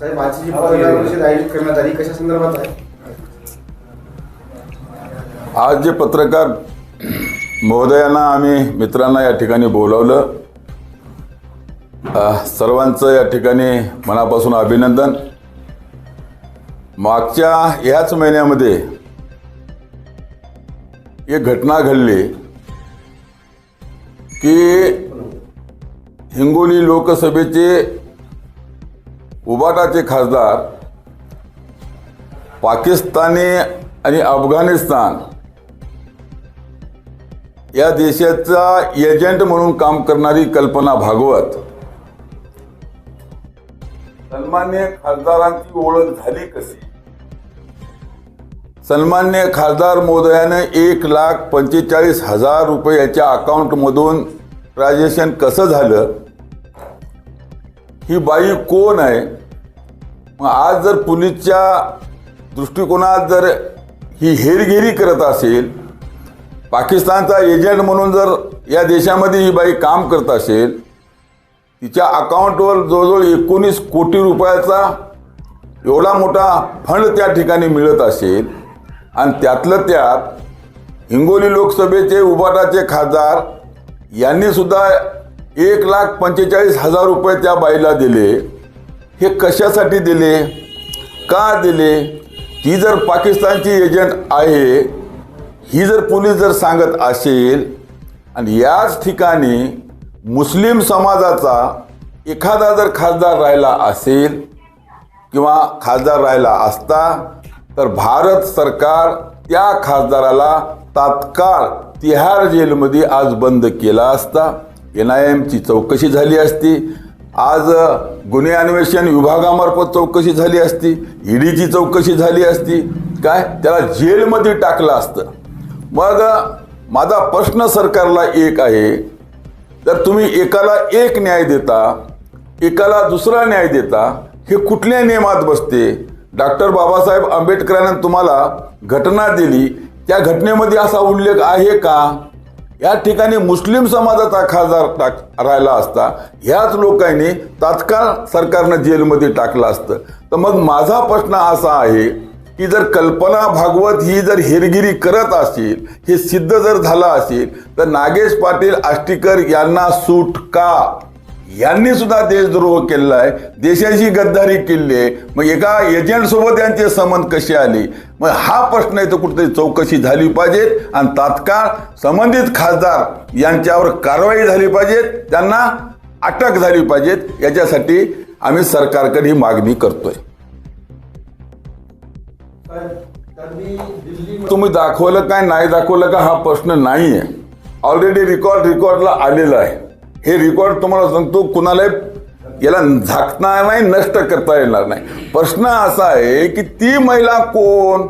साहेब आजची जी पत्रकार परिषद आयोजित करण्यात आली कशा संदर्भात आहे? आज जे पत्रकार महोदयांना आम्ही मित्रांना या ठिकाणी बोलावलं सर्वांचं या ठिकाणी मनापासून अभिनंदन. मागच्या ह्याच महिन्यामध्ये एक घटना घडली की हिंगोली लोकसभेचे उबाटाचे खासदार पाकिस्तानी आणि अफगाणिस्तान या देशाचा एजंट म्हणून काम करणारी कल्पना भागवत. सन्मान्य खासदारांची ओळख झाली कशी? सन्मान्य खासदार महोदयाने एक लाख पंचेचाळीस हजार रुपये याच्या अकाउंटमधून ट्रान्झॅक्शन कसं झालं? ही बाई कोण आहे? मग आज जर पोलीसच्या दृष्टिकोनात जर ही हेरगिरी करत असेल पाकिस्तानचा एजंट म्हणून जर या देशामध्ये ही बाई काम करत असेल तिच्या अकाउंटवर जवळजवळ एकोणीस कोटी रुपयाचा एवढा मोठा फंड त्या ठिकाणी मिळत असेल आणि त्यातलं त्यात हिंगोली लोकसभेचे उबाटाचे खासदार यांनीसुद्धा एक लाख पंचेचाळीस हजार रुपये त्या बाईला दिले. हे कशासाठी दिले? का दिले? ती जर पाकिस्तानची एजंट आहे ही जर पोलीस जर सांगत असेल आणि याच ठिकाणी मुस्लिम समाजाचा एखादा जर खासदार राहिला असेल किंवा खासदार राहिला असता तर भारत सरकार त्या खासदाराला तात्काळ तिहार जेलमध्ये आज बंद केला असता. एन आय एमची चौकशी झाली असती. आज गुन्हे अन्वेषण विभागामार्फत चौकशी झाली असती. ईडीची चौकशी झाली असती. काय? त्याला जेलमध्ये टाकलं असतं. मग माझा प्रश्न सरकारला एक आहे. तर तुम्ही एकाला एक न्याय देता एकाला दुसरा न्याय देता हे कुठल्या नियमात बसते? डॉक्टर बाबासाहेब आंबेडकरांनी तुम्हाला घटना दिली. त्या घटनेमध्ये असा उल्लेख आहे का? या ठिकाणी मुस्लिम समाजाचा खासदार टाक राहिला असता ह्याच लोकांनी तात्काळ सरकारनं जेलमध्ये टाकलं असतं. तर मग माझा प्रश्न असा आहे की जर कल्पना भागवत ही जर हेरगिरी करत असेल हे सिद्ध जर झालं असेल तर नागेश पाटील आष्टीकर यांना सूट का? यांनी सुद्धा देशद्रोह केलेला आहे. देशाची गद्दारी केली आहे. मग एका एजंटसोबत यांचे संबंध कसे आले? मग हा प्रश्न आहे कुठेतरी चौकशी झाली पाहिजे आणि तात्काळ संबंधित खासदार यांच्यावर कारवाई झाली पाहिजेत त्यांना अटक झाली पाहिजेत याच्यासाठी आम्ही सरकारकडे ही मागणी करतोय. तुम्ही दाखवलं काय नाही दाखवलं का हा प्रश्न नाही आहे ऑलरेडी रिकॉर्ड रिकॉर्डला आलेला आहे. हे रेकॉर्ड तुम्हाला सांगतो कुणालाही याला झाकणार नाही नष्ट करता येणार नाही. प्रश्न असा आहे की ती महिला कोण?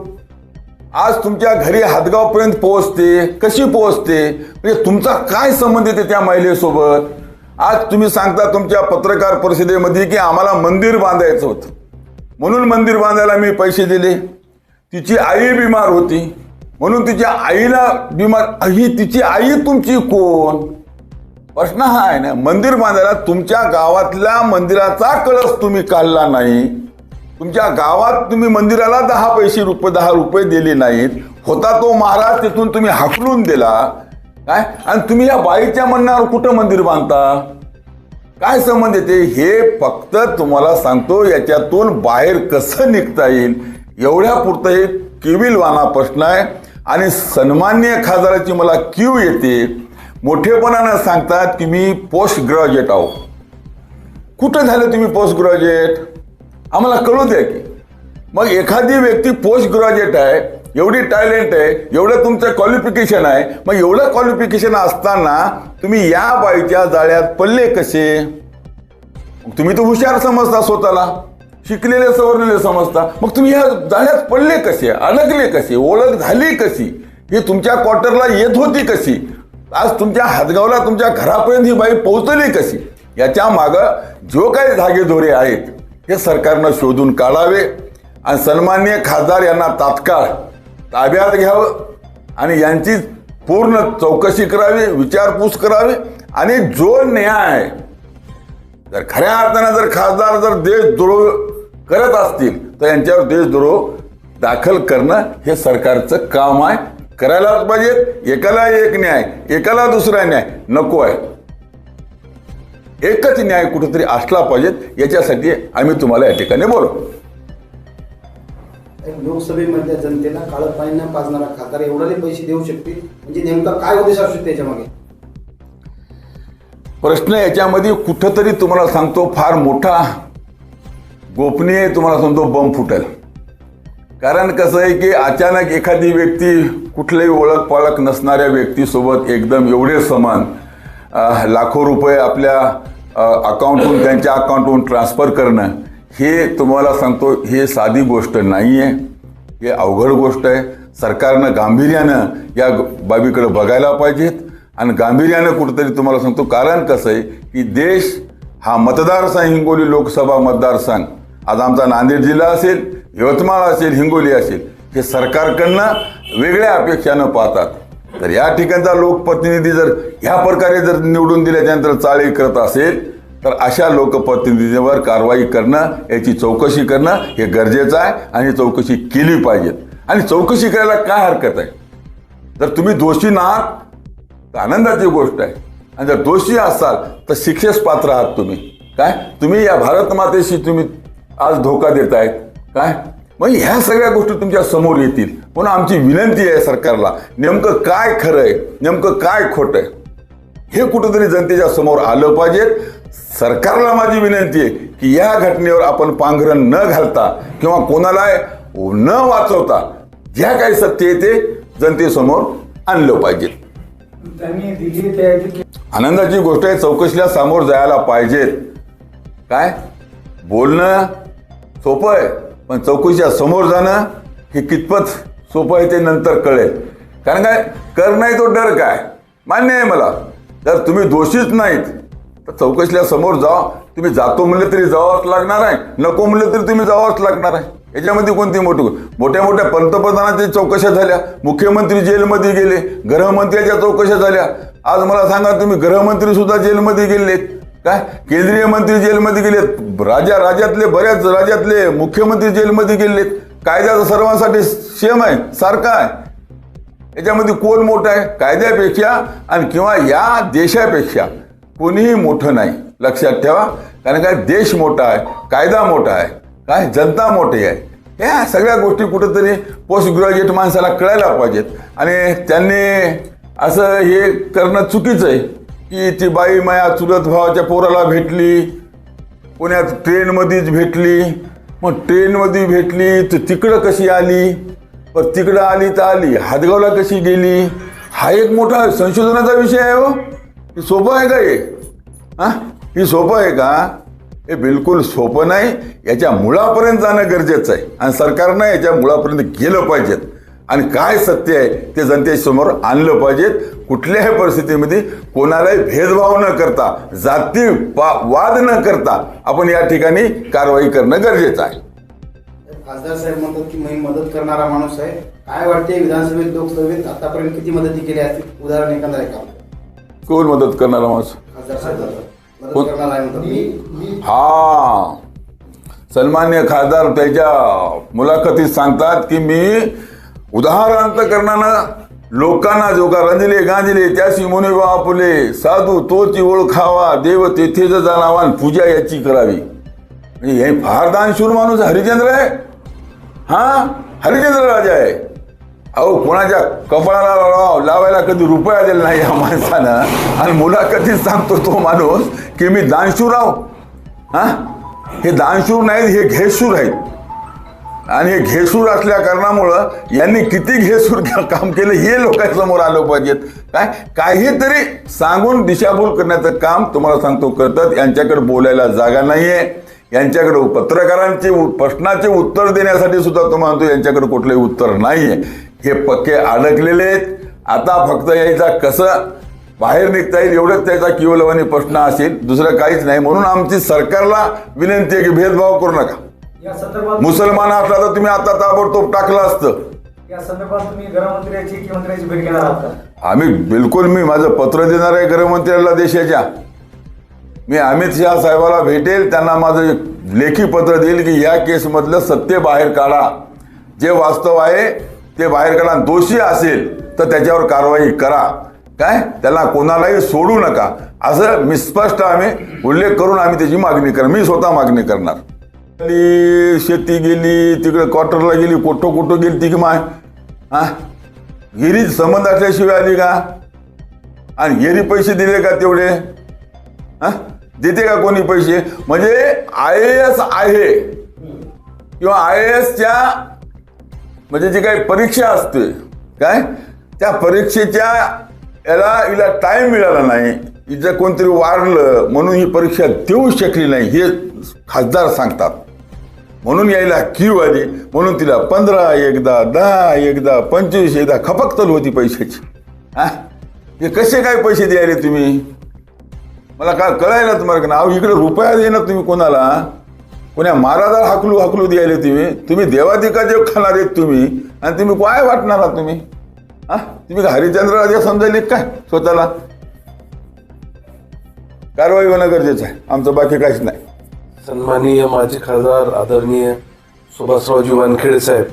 आज तुमच्या घरी हातगावपर्यंत पोहोचते कशी पोहोचते? म्हणजे तुमचा काय संबंध येते त्या महिलेसोबत? आज तुम्ही सांगता तुमच्या पत्रकार परिषदेमध्ये की आम्हाला मंदिर बांधायचं होतं. म्हणून मंदिर बांधायला मी पैसे दिले. तिची आई बिमार होती. म्हणून तिच्या आईला बिमार ही तिची आई तुमची कोण? प्रश्न हा आहे ना मंदिर बांधायला तुमच्या गावातल्या मंदिराचा कळस तुम्ही काढला नाही. तुमच्या गावात तुम्ही मंदिराला दहा पैसे रुपये दहा रुपये दिले नाहीत. होता तो महाराज तिथून तुम्ही हाकलून दिला. काय? आणि तुम्ही या बाईच्या म्हणण्यावर कुठं मंदिर बांधता? काय संबंध येते हे फक्त तुम्हाला सांगतो याच्यातून बाहेर कसं निघता येईल? एवढ्या पुरतं हे किविलवाना प्रश्न आहे. आणि सन्मान्य खासदाराची मला क्यू येते. मोठेपणानं सांगतात की मी पोस्ट ग्रॅज्युएट आहो. कुठं झालं तुम्ही पोस्ट ग्रॅज्युएट आम्हाला कळू द्या की. मग एखादी व्यक्ती पोस्ट ग्रॅज्युएट आहे एवढी टॅलेंट आहे एवढं तुमचं क्वालिफिकेशन आहे मग एवढं क्वालिफिकेशन असताना तुम्ही या बाईच्या जाळ्यात पडले कसे? तुम्ही तर हुशार समजता स्वतःला. शिकलेले सवरलेले समजता. मग तुम्ही या जाळ्यात पडले कसे? अडकले कसे? ओळख झाली कशी? ही तुमच्या क्वार्टरला येत होती कशी? आज तुमच्या हातगावला तुमच्या घरापर्यंत ही बाई पोहोचली कशी? याच्या मागं जो काही धागेदोरे आहेत हे सरकारनं शोधून काढावे आणि सन्मान्य खासदार यांना तात्काळ ताब्यात घ्यावं आणि यांची पूर्ण चौकशी करावी विचारपूस करावी आणि जो न्याय जर खऱ्या अर्थानं जर खासदार जर देशद्रोह करत असतील तर यांच्यावर देशद्रोह दाखल करणं हे सरकारचं काम आहे. करायलाच पाहिजेत एकाला एक न्याय एकाला दुसरा न्याय नको आहे. एकच न्याय कुठेतरी असला पाहिजेत याच्यासाठी आम्ही तुम्हाला या ठिकाणी बोलू. लोकसभेमधल्या जनतेला काळं पाणी न पाजणारा खासदार एवढे पैसे देऊ शकतील? म्हणजे नेमका काय उद्देश असू शकतो त्याच्यामागे प्रश्न याच्यामध्ये कुठंतरी तुम्हाला सांगतो फार मोठा गोपनीय तुम्हाला सांगतो बम फुटेल. कारण कसं आहे की अचानक एखादी व्यक्ती कुठलेही ओळख पाळख नसणाऱ्या व्यक्तीसोबत एकदम एवढे समान लाखो रुपये आपल्या अकाउंटहून त्यांच्या अकाउंटहून ट्रान्सफर करणं हे तुम्हाला सांगतो हे साधी गोष्ट नाही आहे हे अवघड गोष्ट आहे. सरकारनं गांभीर्यानं या बाबीकडे बघायला पाहिजेत आणि गांभीर्यानं कुठेतरी तुम्हाला सांगतो कारण कसं आहे की देश हा मतदारसंघ हिंगोली लोकसभा मतदारसंघ. आज आमचा नांदेड जिल्हा असेल यवतमाळ असेल हिंगोली असेल हे सरकारकडनं वेगळ्या अपेक्षानं पाहतात. तर या ठिकाणचा लोकप्रतिनिधी जर ह्या प्रकारे जर निवडून दिल्याच्यानंतर चाळी करत असेल तर अशा लोकप्रतिनिधींवर कारवाई करणं याची चौकशी करणं हे गरजेचं आहे आणि चौकशी केली पाहिजे आणि चौकशी करायला काय हरकत आहे? जर तुम्ही दोषी नाहात तर आनंदाची गोष्ट आहे. आणि जर दोषी असाल तर शिक्षेस पात्र आहात तुम्ही. काय? तुम्ही या भारत मातेशी तुम्ही आज धोका देत आहेत. काय? मग ह्या सगळ्या गोष्टी तुमच्यासमोर येतील. म्हणून आमची विनंती आहे सरकारला नेमकं काय खरं आहे? नेमकं काय खोटं आहे? हे कुठंतरी जनतेच्या समोर आलं पाहिजे. सरकारला माझी विनंती आहे की या घटनेवर आपण पांघरण न घालता किंवा कोणाला न वाचवता ज्या काही सत्य आहे ते जनतेसमोर आणलं पाहिजे. आनंदाची गोष्ट आहे चौकशीला सामोर जायला पाहिजेत. काय? बोलणं सोपं आहे. पण चौकशीच्या समोर जाणं हे कितपत सोपं आहे ते नंतर कळेल. कारण काय? कर नाही तो डर काय? मान्य आहे मला. जर तुम्ही दोषीच नाहीत तर चौकशीला समोर जा. तुम्ही जातो म्हणलं तरी जावंच लागणार आहे. नको म्हणलं तरी तुम्ही जावंच लागणार आहे. याच्यामध्ये कोणती मोठी मोठ्या मोठ्या पंतप्रधानांच्या चौकशा झाल्या. मुख्यमंत्री जेलमध्ये गेले. गृहमंत्र्याच्या चौकशा झाल्या. आज मला सांगा तुम्ही गृहमंत्री सुद्धा जेलमध्ये गेलेत. काय? केंद्रीय मंत्री जेलमध्ये गेलेत. राजा राज्यातले बऱ्याच राज्यातले मुख्यमंत्री जेलमध्ये गेलेत. कायद्याचा सर्वांसाठी सेम आहे सारखा आहे. याच्यामध्ये कोण मोठं आहे? कायद्यापेक्षा आणि किंवा या देशापेक्षा कोणीही मोठं नाही. लक्षात ठेवा. कारण काय? देश मोठा आहे कायदा मोठा आहे. काय? जनता मोठी आहे. ह्या सगळ्या गोष्टी कुठंतरी पोस्ट ग्रॅज्युएट माणसाला कळायला पाहिजेत. आणि त्यांनी असं हे करणं चुकीचं आहे. की ती बाई माया चुलत भावाच्या पोराला भेटली पुण्यात ट्रेनमध्येच भेटली. मग ट्रेनमध्ये भेटली तर तिकडं कशी आली? पण तिकडं आली तर आली. हातगावला कशी गेली? हा एक मोठा संशोधनाचा विषय आहे हो. हे सोपं आहे का हे? हां? ही सोपं आहे का? हे बिलकुल सोपं नाही. याच्या मुळापर्यंत जाणं गरजेचं आहे. आणि सरकारनं याच्या मुळापर्यंत गेलं पाहिजेत. आणि काय सत्य आहे ते जनतेसमोर आणलं पाहिजेत कुठल्याही परिस्थितीमध्ये कोणालाही भेदभाव न करता जाती वा- वाद न करता आपण या ठिकाणी कारवाई करणं गरजेचं आहे. खासदार साहेब म्हणतात की मी मदत करणारा माणूस आहे. काय वाटते विधानसभेत लोकसभेत आतापर्यंत किती मदती केली असतील? उदाहरण एखादा आहे का कोण मदत करणारा माणूस? खासदार साहेब हा. सन्मान्य खासदार त्याच्या मुलाखतीत सांगतात की मी उदाहरणार्थ लोकांना जो का रंजले गांजले त्याशी मुनिबा फुले साधू तोची ओळखावा देव तेथेच जाणावा पूजा याची करावी. म्हणजे हे फार दानशूर माणूस हरिचंद्र आहे? हा? हरिचंद्र राजा आहे. अहो कोणाच्या कपाळाला लाव- लावायला कधी रुपया दिला नाही या माणसानं. आणि मुलाखतीत सांगतो तो माणूस की मी दानशूर आहो. हा? हे दानशूर नाहीत हे घेशूर आहेत. आणि घेसूर असल्या कारणामुळं यांनी किती घेसूर काम केलं हे लोकांसमोर आलं पाहिजेत. काय? काहीतरी सांगून दिशाभूल करण्याचं काम तुम्हाला सांगतो करतात. यांच्याकडे बोलायला जागा नाही आहे यांच्याकडे पत्रकारांचे प्रश्नाचे उत्तर देण्यासाठी सुद्धा तुम्हाला म्हणतो यांच्याकडे कुठलंही उत्तर नाही आहे हे पक्के अडकलेले आहेत. आता फक्त यायचा कसं? बाहेर निघता येईल एवढंच त्याचा किवलवानी प्रश्न असेल. दुसरं काहीच नाही. म्हणून आमची सरकारला विनंती आहे की भेदभाव करू नका. मुसलमान असला तर तुम्ही आता ताबडतोब टाकलं असतं. या संदर्भात तुम्ही गृहमंत्र्याची किंवा मंत्र्याची भेट घेणार आहात का? आम्ही बिलकुल मी माझं पत्र देणार आहे गृहमंत्र्याला देशाच्या. मी अमित शहा साहेबाला भेटेल त्यांना माझं लेखी पत्र देईल की या केसमधलं सत्य बाहेर काढा. जे वास्तव आहे ते बाहेर काढा. दोषी असेल तर त्याच्यावर कारवाई करा. काय? त्याला कोणालाही सोडू नका. असं मी स्पष्ट आम्ही उल्लेख करून आम्ही त्याची मागणी करणार. मी स्वतः मागणी करणार. गेली, शेती गेली तिकडे क्वार्टरला गेली कुठं कुठं गेली ती की माय हा? गिरी संबंध असल्याशिवाय आली का? आणि गिरी पैसे दिले का तेवढे? हा? देते का कोणी पैसे? म्हणजे आय ए एस आहे. किंवा आय ए एसच्या म्हणजे जी काही परीक्षा असते. काय? त्या परीक्षेच्या याला हिला टाइम मिळाला नाही. हिचं कोणतरी वाढलं म्हणून ही परीक्षा देऊ शकली नाही. हे खासदार सांगतात. म्हणून यायला कीव आली. म्हणून तिला पंधरा एकदा दहा एकदा पंचवीस एकदा खपकतल होती पैशाची. हा? हे कसे काय पैसे द्यायले तुम्ही? मला काय कळायला तुम्हाला का अहो इकडे रुपया देणार तुम्ही कोणाला. कोण्या महाराजाला हाकलू हाकलू द्यायले तुम्ही. तुम्ही देवाधिका देव खाणार आहेत तुम्ही. आणि तुम्ही काय वाटणार आहात तुम्ही? हा? तुम्ही का हरिश्चंद्र राजा समजायले काय स्वतःला? कारवाई होणं गरजेचं आहे. आमचं बाकी काहीच नाही. सन्माननीय माजी खासदार आदरणीय सुभाषरावजी वानखेडे साहेब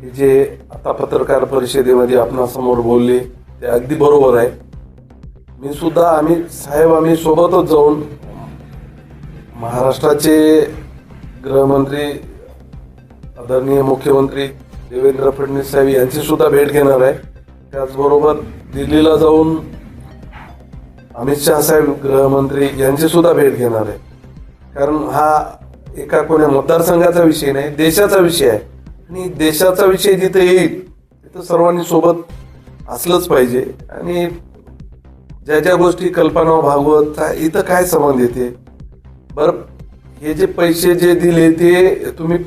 हे जे आता पत्रकार परिषदेमध्ये आपणासमोर बोलले ते अगदी बरोबर आहे. मी सुद्धा आम्ही साहेब आम्ही सोबतच जाऊन महाराष्ट्राचे गृहमंत्री आदरणीय मुख्यमंत्री देवेंद्र फडणवीस साहेब यांची सुद्धा भेट घेणार आहे. त्याचबरोबर दिल्लीला जाऊन अमित शहा साहेब गृहमंत्री यांची सुद्धा भेट घेणार आहे. कारण हा एका कोण्या मतदारसंघाचा विषय नाही देशाचा विषय आहे. आणि देशाचा विषय जिथे येईल तिथं सर्वांनी सोबत असलंच पाहिजे. आणि ज्या ज्या गोष्टी कल्पना भागवत इथं काय संबंध येते बरं हे जे पैसे जे दिले ते तुम्ही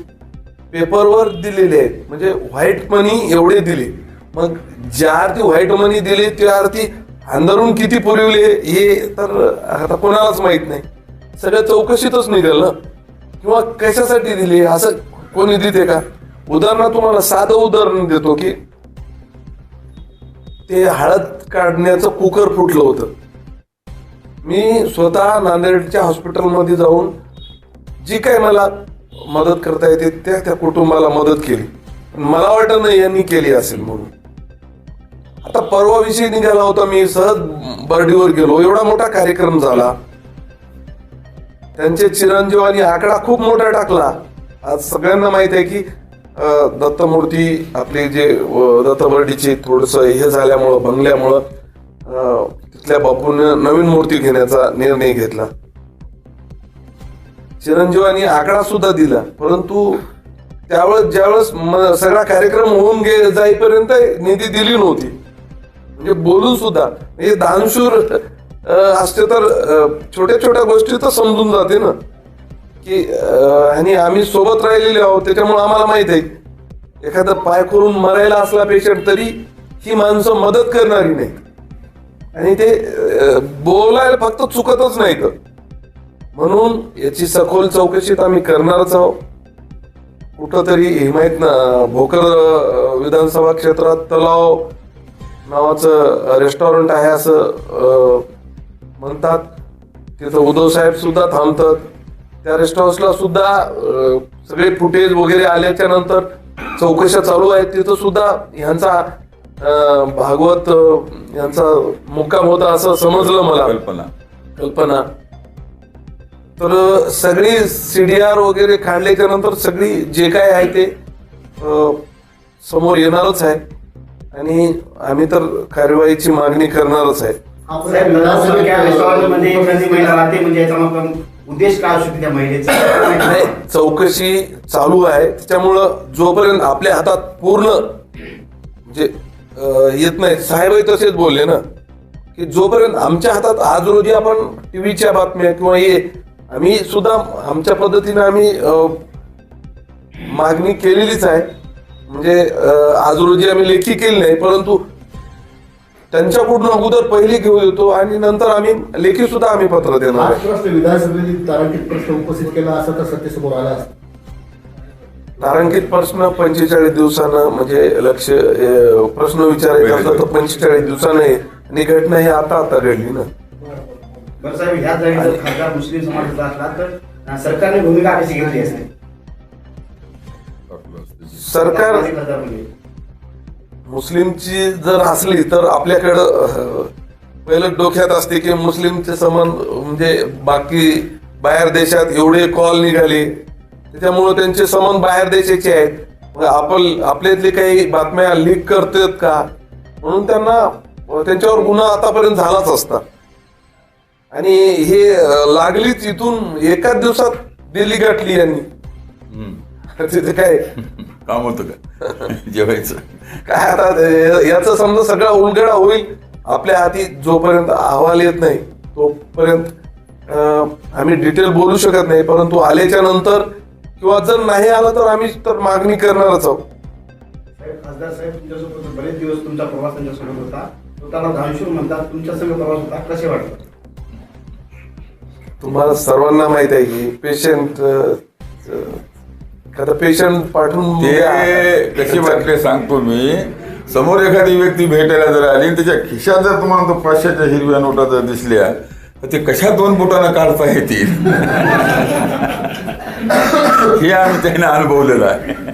पेपरवर दिलेले आहेत. म्हणजे व्हाईट मनी एवढे दिले. मग ज्या अर्थी व्हाईट मनी दिले त्या अर्थी अंधारून किती पुरवले हे तर आता कोणालाच माहीत नाही. सगळ्या चौकशीतच निघेल ना? किंवा कशासाठी दिली? असं कोणी देते का? उदाहरण तुम्हाला साधं उदाहरण देतो की ते हळद काढण्याचं कुकर फुटलं होतं. मी स्वतः नांदेडच्या हॉस्पिटलमध्ये जाऊन जी काय मला मदत करता येते त्या त्या कुटुंबाला मदत केली. पण मला वाटत नाही यांनी केली असेल म्हणून. आता परवा विषय निघाला होता मी सहज बर्डीवर गेलो. एवढा मोठा कार्यक्रम झाला. त्यांचे चिरंजीवानी आकडा खूप मोठा टाकला. आज सगळ्यांना माहीत आहे की दत्तमूर्ती आपले जे अं, दत्तबर्डीचे थोडस हे झाल्यामुळं बंगल्यामुळं तिथल्या बापून नवीन मूर्ती घेण्याचा निर्णय घेतला. चिरंजीवानी आकडा सुद्धा दिला परंतु त्यावेळेस ज्यावेळेस सगळा कार्यक्रम होऊन गे जाईपर्यंत निधी दिली नव्हती. म्हणजे बोलून सुद्धा हे दानशूर असते तर छोट्या छोट्या गोष्टी तर समजून जाते ना. की आणि आम्ही सोबत राहिलेले आहोत त्याच्यामुळे आम्हाला माहीत आहे. एखादा पाय करून मरायला असला पेशंट तरी ही माणसं मदत करणारी नाही. आणि ते बोलायला फक्त चुकतच नाही तर. म्हणून याची सखोल चौकशीत आम्ही करणारच आहोत. कुठंतरी हे ना भोकर विधानसभा क्षेत्रात तलाव नावाचं रेस्टॉरंट आहे असं म्हणतात तिथं उद्धव साहेब सुद्धा थांबतात. त्या रेस्ट हाऊसला सुद्धा सगळे फुटेज वगैरे आल्याच्यानंतर चौकशा चालू आहेत. तिथं सुद्धा ह्यांचा भागवत यांचा मुक्काम होता असं समजलं मला. कल्पना. कल्पना. तर सगळी सीडीआर वगैरे काढल्याच्या नंतर सगळी जे काय आहे ते समोर येणारच आहे. आणि आम्ही तर कार्यवाहीची मागणी करणारच आहे. म्हणजे याचा मग उद्देश काय असू त्या महिलेचा? नाही चौकशी चालू आहे. त्याच्यामुळं जोपर्यंत आपल्या हातात पूर्ण म्हणजे येत नाही साहेबही तसेच बोलले ना की जोपर्यंत आमच्या हातात आज रोजी आपण टीव्हीच्या बातम्या किंवा हे आम्ही सुद्धा आमच्या पद्धतीने आम्ही मागणी केलेलीच आहे. म्हणजे आज रोजी आम्ही लेखी केली नाही परंतु त्यांच्याकडून अगोदर पहिली घेऊन येतो आणि नंतर आम्ही लेखी सुद्धा आम्ही पत्र देणार प्रश्न उपस्थित केला असं तर सत्तेसमोर आला असतं. तारांकित प्रश्न पंचेचाळीस दिवसानं म्हणजे लक्ष प्रश्न विचारायचा असला तर पंचेचाळीस दिवसानं आणि घटना ही आता आता घडली ना. बरं साहेब ह्या जागी जर खासदार मुस्लिम समाजाचा असला तर आणि सरकारने भूमिका कशी घेतली असते? सरकार. मुस्लिमची जर असली तर आपल्याकडं पहिलं डोक्यात असते की मुस्लिमचे संबंध म्हणजे बाकी बाहेर देशात एवढे कॉल निघाले त्याच्यामुळे त्यांचे संबंध बाहेर देशाचे आहेत. मग आपण आपल्यातले काही बातम्या लीक करतात का? म्हणून त्यांना त्यांच्यावर गुन्हा आतापर्यंत झालाच असता. आणि हे लागलीच इथून एकाच दिवसात दिल्ली गाठली यांनी. तिथे काय? काम होतं का? जेवायचं. काय आता याचं समजा सगळा उलगडा होईल. आपल्या हाती जोपर्यंत अहवाल येत नाही तोपर्यंत आम्ही डिटेल बोलू शकत नाही. परंतु आल्याच्यानंतर किंवा जर नाही आलं तर आम्ही तर मागणी करणारच आहोत. साहेब खासदार साहेब तुमच्यासोबत बरेच दिवस तुमचा प्रवास त्यांच्यासोबत होता. स्वतःला धानशूर म्हणतात. तुमच्या प्रवास होता. कसे वाटतात तुम्हाला सर्वांना माहीत आहे की पेशंट एखादा पेशंट पाठवून ते. कसे वाटले सांगतो मी. समोर एखादी व्यक्ती भेटायला जर आली आणि त्याच्या खिशात जर तुम्हाला तो पाचशेच्या हिरव्या नोटा जर दिसल्या तर ते कशा दोन बोटानं काढता येतील? हे आम्ही त्यांना अनुभवलेलं आहे.